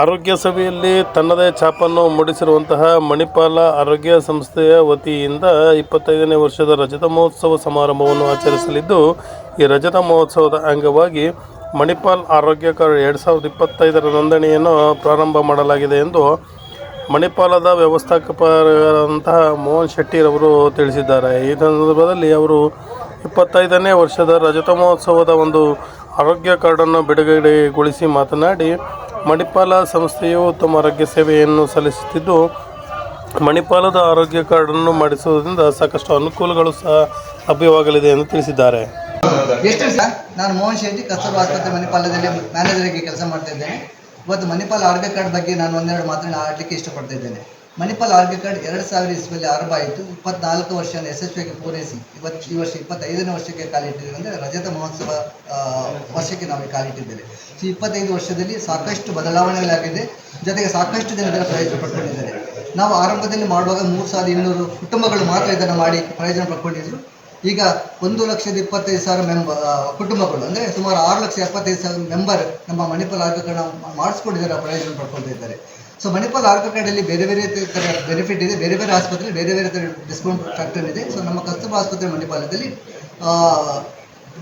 ಆರೋಗ್ಯ ಸಭೆಯಲ್ಲಿ ತನ್ನದೇ ಛಾಪನ್ನು ಮೂಡಿಸಿರುವಂತಹ ಮಣಿಪಾಲ ಆರೋಗ್ಯ ಸಂಸ್ಥೆಯ ವತಿಯಿಂದ ಇಪ್ಪತ್ತೈದನೇ ವರ್ಷದ ರಜತ ಮಹೋತ್ಸವ ಸಮಾರಂಭವನ್ನು ಆಚರಿಸಲಿದ್ದು, ಈ ರಜತ ಮಹೋತ್ಸವದ ಅಂಗವಾಗಿ ಮಣಿಪಾಲ್ ಆರೋಗ್ಯ ಕಾರ್ಡ್ ಎರಡು ಸಾವಿರದ ಇಪ್ಪತ್ತೈದರ ನೋಂದಣಿಯನ್ನು ಪ್ರಾರಂಭ ಮಾಡಲಾಗಿದೆ ಎಂದು ಮಣಿಪಾಲದ ವ್ಯವಸ್ಥಾಪಕರಾದಂತಹ ಮೋಹನ್ ಶೆಟ್ಟಿರವರು ತಿಳಿಸಿದ್ದಾರೆ. ಈ ಸಂದರ್ಭದಲ್ಲಿ ಅವರು ಇಪ್ಪತ್ತೈದನೇ ವರ್ಷದ ರಜತ ಮಹೋತ್ಸವದ ಒಂದು ಆರೋಗ್ಯ ಕಾರ್ಡನ್ನು ಬಿಡುಗಡೆಗೊಳಿಸಿ ಮಾತನಾಡಿ ಮಣಿಪಾಲ ಸಂಸ್ಥೆಯು ಉತ್ತಮ ಆರೋಗ್ಯ ಸೇವೆಯನ್ನು ಸಲ್ಲಿಸುತ್ತಿದ್ದು, ಮಣಿಪಾಲದ ಆರೋಗ್ಯ ಕಾರ್ಡನ್ನು ಮಾಡಿಸುವುದರಿಂದ ಸಾಕಷ್ಟು ಅನುಕೂಲಗಳು ಸಹ ಲಭ್ಯವಾಗಲಿದೆ ಎಂದು ತಿಳಿಸಿದ್ದಾರೆ. ಎಷ್ಟು ನಾನು ಮೋಹನ್ ಶೆಟ್ಟಿ ಕಸ್ತೂರ್ ಆಸ್ಪತ್ರೆ ಮಣಿಪಾಲದಲ್ಲಿ ಮ್ಯಾನೇಜರ್ ಆಗಿ ಕೆಲಸ ಮಾಡ್ತಾ ಇದ್ದೇನೆ. ಇವತ್ತು ಮಣಿಪಾಲ ಆರೋಗ್ಯ ಕಾರ್ಡ್ ಬಗ್ಗೆ ನಾನು ಒಂದೆರಡು ಮಾತನ್ನು ಆಡಲಿಕ್ಕೆ ಇಷ್ಟಪಡ್ತಾ ಇದ್ದೇನೆ. ಮಣಿಪಾಲ ಆರೋಗ್ಯ ಕಾರ್ಡ್ ಎರಡು ಸಾವಿರ ಇಸ್ವಿಯಲ್ಲಿ ಆರಂಭ ಆಯಿತು. ಇಪ್ಪತ್ನಾಲ್ಕು ವರ್ಷ ಯಶಸ್ವಿಯಾಗಿ ಪೂರೈಸಿ, ಇವತ್ತು ಈ ವರ್ಷ ಇಪ್ಪತ್ತೈದನೇ ವರ್ಷಕ್ಕೆ ಕಾಲಿಟ್ಟಿದ್ದೇವೆ ಅಂದರೆ ರಜತ ಮಹೋತ್ಸವ ವರ್ಷಕ್ಕೆ ನಾವು ಕಾಲಿಟ್ಟಿದ್ದೇವೆ. ಸೊ ಇಪ್ಪತ್ತೈದು ವರ್ಷದಲ್ಲಿ ಸಾಕಷ್ಟು ಬದಲಾವಣೆಗಳಾಗಿದೆ. ಜೊತೆಗೆ ಸಾಕಷ್ಟು ಜನ ಇದರ ಪ್ರಯೋಜನ ಪಡ್ಕೊಂಡಿದ್ದಾರೆ. ನಾವು ಆರಂಭದಲ್ಲಿ ಮಾಡುವಾಗ ಮೂರು ಸಾವಿರದ ಇನ್ನೂರು ಕುಟುಂಬಗಳು ಮಾತ್ರ ಇದನ್ನು ಮಾಡಿ ಪ್ರಯೋಜನ ಪಡ್ಕೊಂಡಿದ್ರು. ಈಗ ಒಂದು ಲಕ್ಷದ ಇಪ್ಪತ್ತೈದು ಸಾವಿರ ಮೆಂಬ ಕುಟುಂಬಗಳು, ಅಂದರೆ ಸುಮಾರು ಆರು ಲಕ್ಷ ಎಪ್ಪತ್ತೈದು ಸಾವಿರ ಮೆಂಬರ್ ನಮ್ಮ ಮಣಿಪಾಲ್ ಆರ್ಗಕರಣ ಮಾಡಿಸ್ಕೊಂಡಿದ್ದಾರೆ, ಪ್ರಯೋಜನ ಪಡ್ಕೊಳ್ತಾ ಇದ್ದಾರೆ ಸೊ ಮಣಿಪಾಲ್ ಆರ್ಗಕರಣದಲ್ಲಿ ಬೇರೆ ಬೇರೆ ಥರ ಬೆನಿಫಿಟ್ ಇದೆ. ಬೇರೆ ಬೇರೆ ಆಸ್ಪತ್ರೆ, ಬೇರೆ ಬೇರೆ ಥರ ಡಿಸ್ಕೌಂಟ್ ಫ್ಯಾಕ್ಟರ್ ಇದೆ. ಸೊ ನಮ್ಮ ಕಸ್ತೂರ್ಬಾ ಆಸ್ಪತ್ರೆ ಮಣಿಪಾಲದಲ್ಲಿ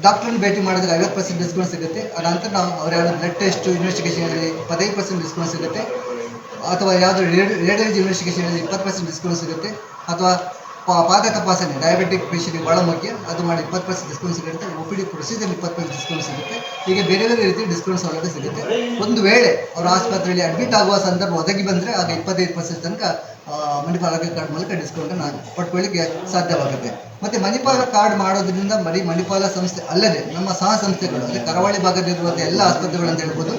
ಡಾಕ್ಟ್ರನ್ನ ಭೇಟಿ ಮಾಡಿದ್ರೆ ಐವತ್ತು ಪರ್ಸೆಂಟ್ ಡಿಸ್ಕೌಂಟ್ ಸಿಗುತ್ತೆ. ನಂತರ ನಾವು ಅವ್ರ ಯಾವ್ದು ಬ್ಲಡ್ ಟೆಸ್ಟ್ ಇನ್ವೆಸ್ಟಿಗೇಷನಲ್ಲಿ ಇಪ್ಪತ್ತೈದು ಪರ್ಸೆಂಟ್ ಡಿಸ್ಕೌಂಟ್ ಸಿಗುತ್ತೆ. ಅಥವಾ ಯಾವುದು ಇನ್ವೆಸ್ಟಿಗೇಷನ್ ಅಲ್ಲಿ ಇಪ್ಪತ್ತು ಪರ್ಸೆಂಟ್ ಡಿಸ್ಕೌಂಟ್ ಸಿಗುತ್ತೆ. ಅಥವಾ ಪಾದ ತಪಾಸಣೆ ಡಯಾಬಿಟಿಕ್ ಪೇಷಂಟ್ಗೆ ಭಾಳ ಮುಖ್ಯ. ಅದು ಮಾಡಿ ಇಪ್ಪತ್ತು ಪರ್ಸೆಂಟ್ ಡಿಸ್ಕೌಂಟ್ ಸಿಗುತ್ತೆ. ಒ ಪಿ ಡಿ ಪ್ರೊಸೀಜರ್ ಇಪ್ಪತ್ತು ಪರ್ಸೆಂಟ್ ಡಿಸ್ಕೌಂಟ್ ಸಿಗುತ್ತೆ. ಹೀಗೆ ಬೇರೆ ಬೇರೆ ರೀತಿ ಡಿಸ್ಕೌಂಟ್ ಸೌಲಭ್ಯ ಸಿಗುತ್ತೆ. ಒಂದು ವೇಳೆ ಅವರ ಆಸ್ಪತ್ರೆಯಲ್ಲಿ ಅಡ್ಮಿಟ್ ಆಗುವ ಸಂದರ್ಭ ಒದಗಿ ಬಂದರೆ ಆಗ ಇಪ್ಪತ್ತೈದು ಪರ್ಸೆಂಟ್ ತನಕ ಮಣಿಪಾಲ ಆರೋಗ್ಯ ಕಾರ್ಡ್ ಮೂಲಕ ಡಿಸ್ಕೌಂಟನ್ನು ಪಡ್ಕೊಳ್ಳಿಕ್ಕೆ ಸಾಧ್ಯವಾಗುತ್ತೆ. ಮತ್ತು ಮಣಿಪಾಲ ಕಾರ್ಡ್ ಮಾಡೋದ್ರಿಂದ ಬರೀ ಮಣಿಪಾಲ ಸಂಸ್ಥೆ ಅಲ್ಲದೆ ನಮ್ಮ ಸಹ ಸಂಸ್ಥೆಗಳು, ಅಂದರೆ ಕರಾವಳಿ ಭಾಗದಲ್ಲಿರುವಂಥ ಎಲ್ಲ ಆಸ್ಪತ್ರೆಗಳು ಅಂತ ಹೇಳ್ಬೋದು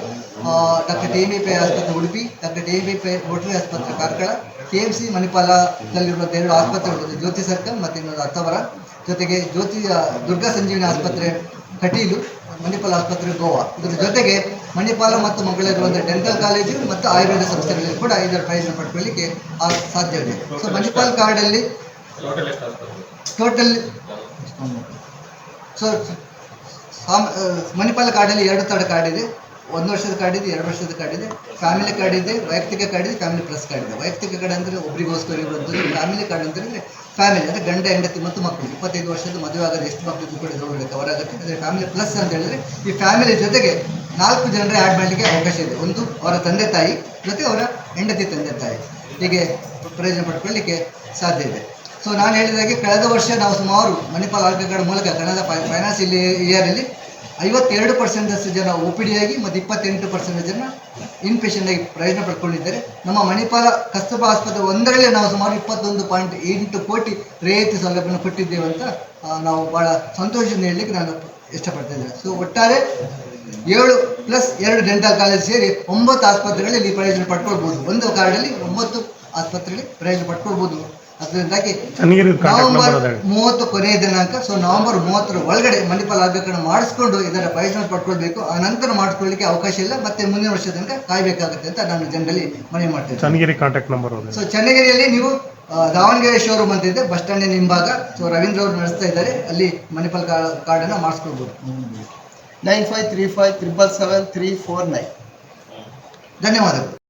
ಡಾಕ್ಟರ್ ಟಿ ಬಿ ಪೈ ಆಸ್ಪತ್ರೆ Udupi doctor D B Pai Rotary ಆಸ್ಪತ್ರೆ ಕಾರ್ಕಳ ಕೆ ಎಂ ಸಿ ಮಣಿಪಾಲದಲ್ಲಿರುವಂಥ ಎರಡು ಆಸ್ಪತ್ರೆಗಳು ಜ್ಯೋತಿ ಸರ್ಕಲ್ ಮತ್ತು ಇನ್ನೊಂದು ಹತ್ತವರ ಜೊತೆಗೆ ಜ್ಯೋತಿ ದುರ್ಗಾ ಸಂಜೀವಿನಿ ಆಸ್ಪತ್ರೆ ಕಟೀಲು ಮಣಿಪಾಲ ಆಸ್ಪತ್ರೆ ಗೋವಾ. ಇದರ ಜೊತೆಗೆ ಮಣಿಪಾಲ ಮತ್ತು ಮಂಗಳೂರಿರುವಂಥ ಡೆಂಟಲ್ ಕಾಲೇಜು ಮತ್ತು ಆಯುರ್ವೇದ ಸಂಸ್ಥೆಗಳಲ್ಲಿ ಕೂಡ ಇದರ ಪ್ರಯೋಜನ ಪಡ್ಕೊಳ್ಳಿಕ್ಕೆ ಆ ಸಾಧ್ಯ ಇದೆ. ಸೊ ಮಣಿಪಾಲ್ ಕಾರ್ಡಲ್ಲಿ ಟೋಟಲ್ ಸೊ ಮಣಿಪಾಲ ಕಾರ್ಡಲ್ಲಿ ಎರಡು ಥರ ಕಾರ್ಡ್ ಇದೆ. ಒಂದು ವರ್ಷದ ಕಾರ್ಡ್ ಇದೆ, ಎರಡು ವರ್ಷದ ಕಾರ್ಡ್ ಇದೆ. ಫ್ಯಾಮಿಲಿ ಕಾರ್ಡ್ ಇದೆ, ವೈಯಕ್ತಿಕ ಕಾರ್ಡ್ ಇದೆ ಫ್ಯಾಮಿಲಿ ಪ್ಲಸ್ ಕಾರ್ಡ್ ಇದೆ. ವೈಯಕ್ತಿಕ ಕಾರ್ಡ್ ಅಂದರೆ ಒಬ್ಬರಿಗೋಸ್ಕರ ಇರುವಂಥದ್ದು ಫ್ಯಾಮಿಲಿ ಕಾರ್ಡ್ ಅಂದ್ರೆ ಫ್ಯಾಮಿಲಿ ಅಂದರೆ ಗಂಡ, ಹೆಂಡತಿ, ಮತ್ತು ಮಕ್ಕಳು. ಇಪ್ಪತ್ತೈದು ವರ್ಷದ ಮದುವೆ ಆಗದ ಎಷ್ಟು ಮಕ್ಕಳು ಕೂಡ ಇದರೊಳಗಡೆ ಅವರ ಅಗತ್ಯ ಅಂದರೆ ಫ್ಯಾಮಿಲಿ ಪ್ಲಸ್ ಅಂತ ಹೇಳಿದ್ರೆ ಈ ಫ್ಯಾಮಿಲಿ ಜೊತೆಗೆ ನಾಲ್ಕು ಜನರೇ ಆ್ಯಡ್ ಮಾಡಲಿಕ್ಕೆ ಅವಕಾಶ ಇದೆ. ಒಂದು ಅವರ ತಂದೆ ತಾಯಿ, ಜೊತೆ ಅವರ ಹೆಂಡತಿ ತಂದೆ ತಾಯಿ. ಹೀಗೆ ಪ್ರಯೋಜನ ಪಡ್ಕೊಳ್ಳಿಕ್ಕೆ ಸಾಧ್ಯ ಇದೆ. ಸೊ ನಾನು ಹೇಳಿದಾಗೆ ಕಳೆದ ವರ್ಷ ನಾವು ಸುಮಾರು ಮಣಿಪಾಲ್ ಕಾರ್ಡ್ ಮೂಲಕ ಕಳೆದ ಫೈನಾನ್ಸ್ ಇಯರಲ್ಲಿ ಐವತ್ತೆರಡು ಪರ್ಸೆಂಟಷ್ಟು ಜನ ಒ ಪಿ ಡಿ ಆಗಿ ಮತ್ತು ಇಪ್ಪತ್ತೆಂಟು ಪರ್ಸೆಂಟ್ ಜನ ಇನ್ ಪೇಷಂಟ್ ಆಗಿ ಪ್ರಯೋಜನ ಪಡ್ಕೊಂಡಿದ್ದಾರೆ. ನಮ್ಮ ಮಣಿಪಾಲ ಕಸ್ತೂಬಾ ಆಸ್ಪತ್ರೆ ಒಂದರಲ್ಲಿ ನಾವು ಸುಮಾರು ಇಪ್ಪತ್ತೊಂದು ಪಾಯಿಂಟ್ ಎಂಟು ಕೋಟಿ ರಿಯಾಯಿತಿ ಸೌಲಭ್ಯವನ್ನು ಕೊಟ್ಟಿದ್ದೇವೆ ಅಂತ ನಾವು ಭಾಳ ಸಂತೋಷದಿಂದ ಹೇಳಲಿಕ್ಕೆ ನಾನು ಇಷ್ಟಪಡ್ತಾ ಇದ್ದೇನೆ. ಸೊ ಒಟ್ಟಾರೆ ಏಳು ಪ್ಲಸ್ ಎರಡು ಡೆಂಟಲ್ ಕಾಲೇಜ್ ಸೇರಿ ಒಂಬತ್ತು ಆಸ್ಪತ್ರೆಗಳಲ್ಲಿ ಪ್ರಯೋಜನ ಪಡ್ಕೊಳ್ಬೋದು. ಒಂದು ಕಾರ್ಡಲ್ಲಿ ಒಂಬತ್ತು ಆಸ್ಪತ್ರೆಯಲ್ಲಿ ಪ್ರಯೋಜನ ಪಡ್ಕೊಳ್ಬೋದು. ಅದರಿಂದಾಗಿ ಚನ್ನಗಿರಿ ನವೆಂಬರ್ ಮೂವತ್ತು ಕೊನೆಯ ದಿನಾಂಕ ಸೊ ನವೆಂಬರ್ ಮೂವತ್ತರ ಒಳಗಡೆ ಮಣಿಪಾಲ ಆರೋಗ್ಯಕರಣ ಮಾಡಿಸ್ಕೊಂಡು ಇದರ ಪ್ರಯೋಜನ ಪಡ್ಕೊಳ್ಬೇಕು. ಆ ನಂತರ ಮಾಡಿಸ್ಕೊಳ್ಳಿಕ್ಕೆ ಅವಕಾಶ ಇಲ್ಲ ಮತ್ತೆ ಮುಂದಿನ ವರ್ಷದ ತನಕ ಕಾಯಬೇಕಾಗುತ್ತೆ ಅಂತ ನಾನು ಜನರಲ್ಲಿ ಮನವಿ ಮಾಡ್ತೇನೆ ಚನ್ನಗಿರಿ ಕಾಂಟ್ಯಾಕ್ಟ್ ನಂಬರ್ ಸೊ ಚನ್ನಗಿರಿಯಲ್ಲಿ ನೀವು ದಾವಣಗೆರೆ ಶೋರೂಮ್ ಅಂತ ಇದೆ ಬಸ್ ಸ್ಟ್ಯಾಂಡಿನ ಹಿಂಭಾಗ. ಸೊ ರವೀಂದ್ರ ಅವರು ನಡೆಸ್ತಾ ಇದ್ದಾರೆ ಅಲ್ಲಿ ಮಣಿಪಾಲ್ ಅನ್ನ ಮಾಡಿಸ್ಕೊಳ್ಬೋದು. Nine five three five triple seven three four nine. ಧನ್ಯವಾದಗಳು.